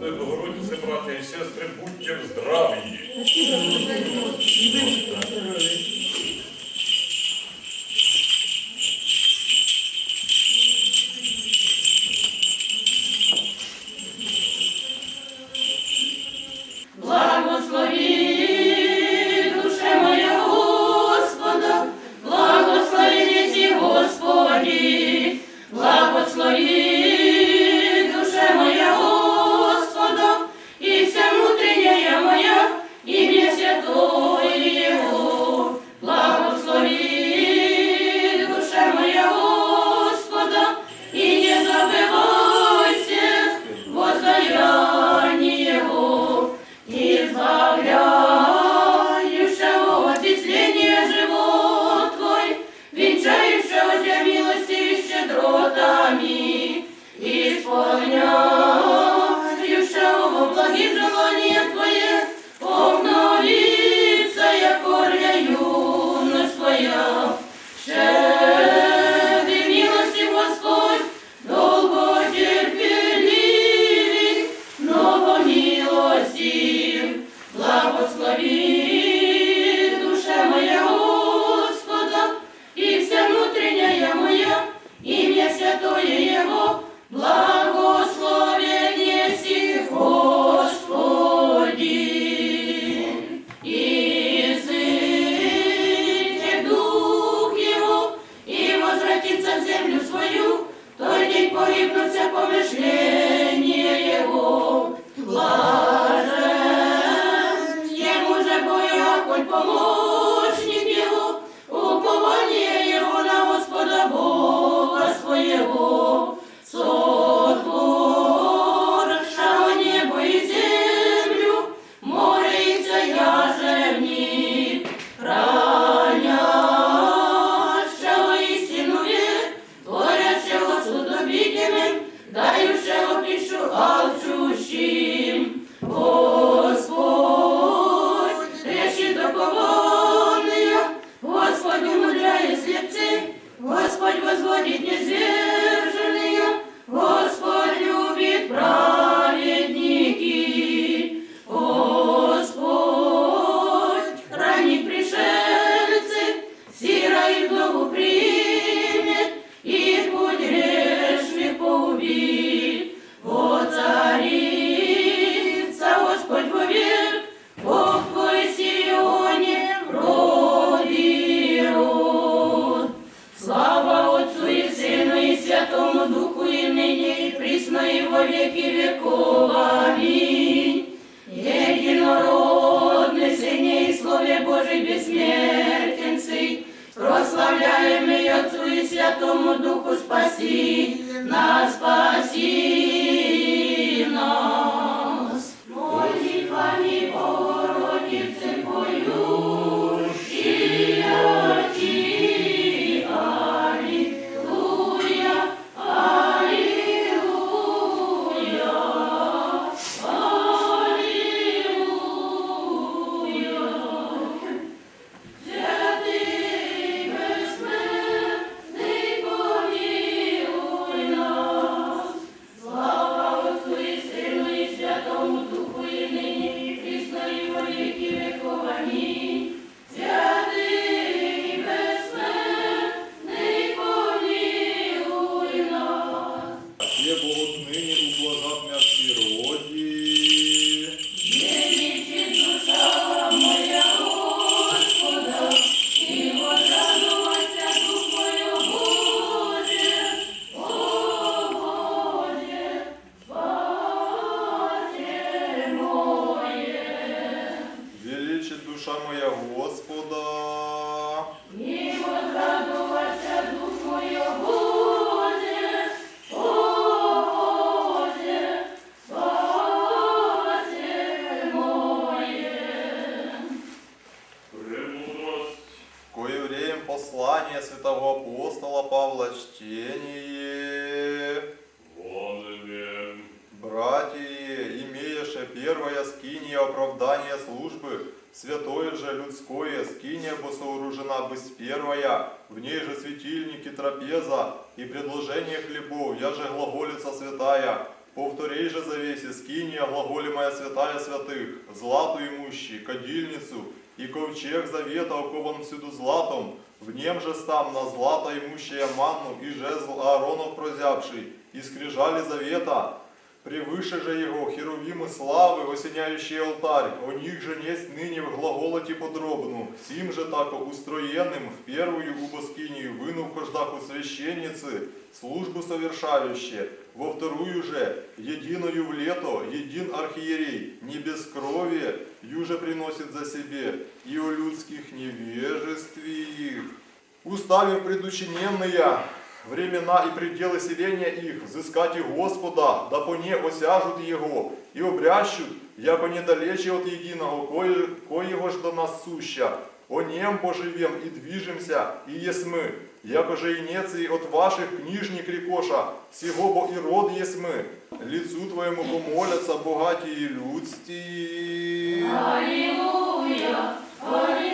Богородице, брати і сестри, будьте в здравії. como me. Святому Духу спаси, нас спаси. Святого апостола Павла чтение. Братья, имееше первое скиние оправдание службы, святое же людское скиния бо сооружена быс первая, в ней же светильники трапеза и предложение хлебов, я же глаголица святая, повторей же завесе скиния глаголемая святая святых, злату имущий, кадильницу и ковчег завета окован всюду златом, в нем же стам на злато имущая манну и жезл Ааронов прозябший, и скрижали завета, Превыше же его херувимы славы, осеняющие алтарь, о них же несть ныне в глаголоті подробну, сим же тако устроенным в первую убоскинию выну в кождаху священницы, службу совершающие, во вторую же, единою в лето, един архиерей, не без крови, юже приносит за себе, и о людских невежестве их. Уставив предучиненные времена и пределы селения их, взыскать и Господа, да по не осяжут Его, и обрящут, яко недалече от единого, кое, коего ж до нас суща. О нем поживем и движемся, и есмы, яко же и неции от ваших книжник рекоша, сего бо и род есмы. Лицу Твоему помолятся богатії людсті. Аллилуйя, Аллилуйя,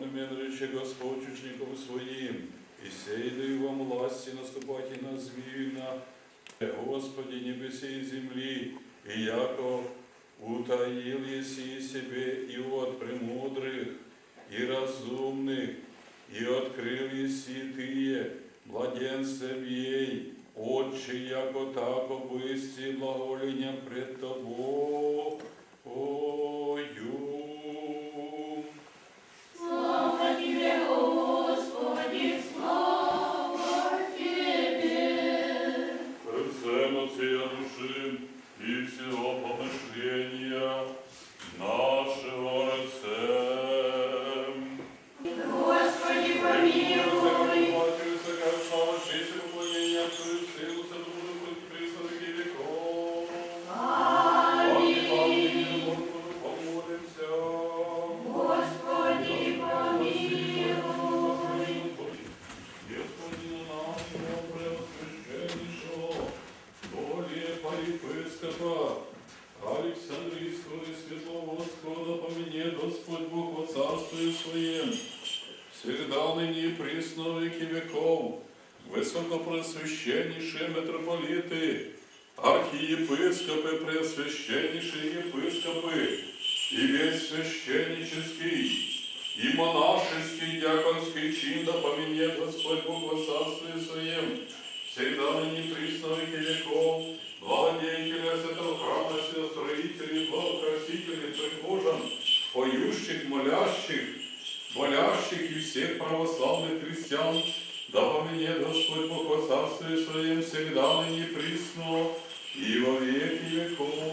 Вонемен рече Господь учеников своим, и сей даю вам власти наступать и на змею, и на Господи небесе и земли, и яко утаил еси себе и от премудрых, и разумных, и открыл еси тые, младенцев ей, Отче, яко тако бысти благоволением пред тобою. архиепископы, преосвященнейшие епископы, и весь священнический, и монашеский, диаконский чин, да помене Господь Бог во Царстве Своем, всегда ныне присно во веки веков, благодетели святого храма, строителей, благокрасителей, прихожан, поющих, молящих, болящих и всех православных христиан, да помене Господь Бог во Царстве Своем всегда ныне присно и во веки веков.